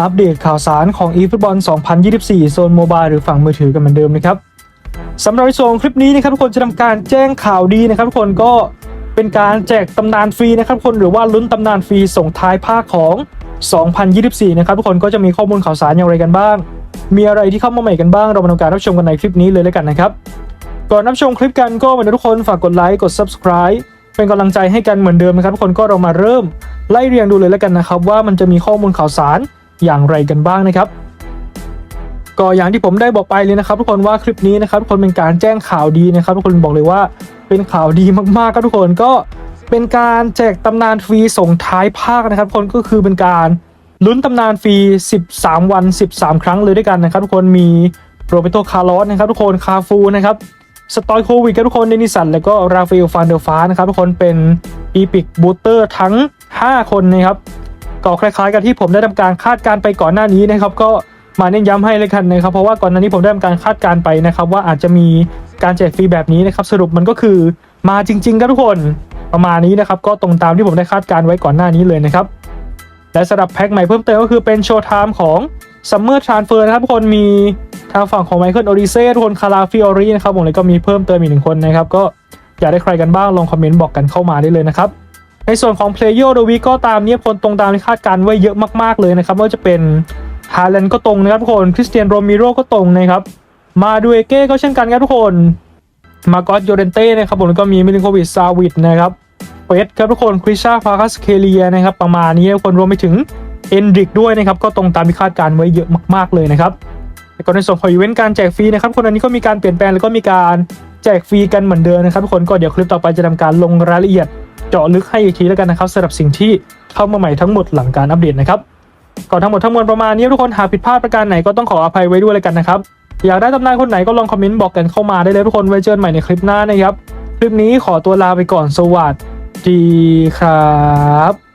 อัปเดตข่าวสารของ eFootball 2024 โซนโมบายหรือฝั่งมือถือกันเหมือนเดิมนะครับสำหรับในส่วนของคลิปนี้นะครับทุกคนจะทำการแจ้งข่าวดีนะครับทุกคนก็เป็นการแจกตำนานฟรีนะครับทุกคนหรือว่าลุ้นตำนานฟรีส่งท้ายภาคของ 2024 นะครับทุกคนก็จะมีข้อมูลข่าวสารอย่างไรกันบ้าง มีอะไรที่เข้ามาใหม่กันบ้างเรามาทำการรับชมกันในคลิปนี้เลยแล้วกันนะครับ ก่อนรับชมคลิปกันก็เหมือนทุกคนฝากกดไลค์กด subscribe เป็นกำลังใจให้กันเหมือนเดิมนะครับทุกคนก็เรามาเริ่มไล่เรียงดูเลยแล้วกันนะครับว่ามันจะมีข้อมูลข่าวสาร อย่างไรกันบ้างนะครับก็อย่างที่ผมได้บอกไปเลยนะครับ ทุกคนว่าคลิปนี้นะครับทุกคนเป็นการแจ้งข่าวดีนะครับ ทุกคนบอกเลยว่าเป็นข่าวดีมากๆครับทุกคนก็เป็นการแจกตำนานฟรีส่งท้ายภาคนะครับทุกคนก็คือเป็นการลุ้นตำนานฟรี 13 วัน 13 ครั้งเลยด้วยกันนะครับ ทุกคนมีโรเบโตคาร์ลอสนะครับ ทุกคนคาฟูนะครับสตอยโควิดครับทุกคนเดนิสันแล้วก็ราฟาเอลฟานเดลฟ้านะครับ ทุกคนเป็นอีพิกบูเตอร์ทั้ง 5 คนนะครับ ก็คล้ายๆ กับที่ผมได้ทำการคาดการไปก่อนหน้านี้นะครับ ก็มาเน้นย้ำให้เลยกันนะครับ เพราะว่าก่อนหน้านี้ผมได้ทำการคาดการไปนะครับ ว่าอาจจะมีการแจกฟรีแบบนี้นะครับ สรุปมันก็คือมาจริงๆครับทุกคนประมาณนี้นะครับ ก็ตรงตามที่ผมได้คาดการไว้ก่อนหน้านี้เลยนะครับ และสำหรับแพ็คใหม่เพิ่มเติมก็คือเป็นโชว์ไทม์ของ Summer Transfer นะครับทุกคนมีทางฝั่งของไมเคิลโอริเซ่ทุกคนคาราฟิออรีนะครับผมเลยก็มีเพิ่มเติมอีกหนึ่งคนนะครับก็อยากได้ใครกันบ้างลองคอมเมนต์บอกกันเข้ามาได้เลยนะครับ ในส่วนของ Player of the Week ก็ตามเนี้ยคนตรงตามที่คาดการไว้เยอะมากๆเลยนะครับว่าจะเป็นฮาแลนด์ก็ตรงนะครับทุกคนคริสเตียนโรมิโรก็ตรงนะครับ มาดูเอเก้ก็เช่นกันครับทุกคน มาโกอสโยเรนเต้นะครับผมก็มีมิลินโควิชซาวิดนะครับเฟสครับทุกคนคริชาฟาคัสเคเลียนะครับประมาณนี้คนรวมไปถึงเอนดริกด้วยนะครับก็ตรงตามที่คาดการไว้เยอะมากๆเลยนะครับแล้วก็ในส่วนของอีเวนต์การแจกฟรีนะครับคนอันนี้ก็มีการเปลี่ยนแปลงแล้วก็มีการแจกฟรีกันเหมือนเดิมนะครับทุกคนก็เดี๋ยวคลิปต่อไปจะทำการลงรายละเอียด เจาะลึกให้อีกทีแล้วกันนะครับสำหรับสิ่งที่เข้ามาใหม่ทั้งหมดหลังการอัปเดตนะครับก่อนทั้งหมดทั้งมวลประมาณนี้ทุกคนหากผิดพลาดประการไหนก็ต้องขออภัยไว้ด้วยเลยกันนะครับอยากได้ตำนานคนไหนก็ลองคอมเมนต์บอกกันเข้ามาได้เลยทุกคนไว้เจอกันใหม่ในคลิปหน้านะครับ คลิปนี้ขอตัวลาไปก่อนสวัสดีครับ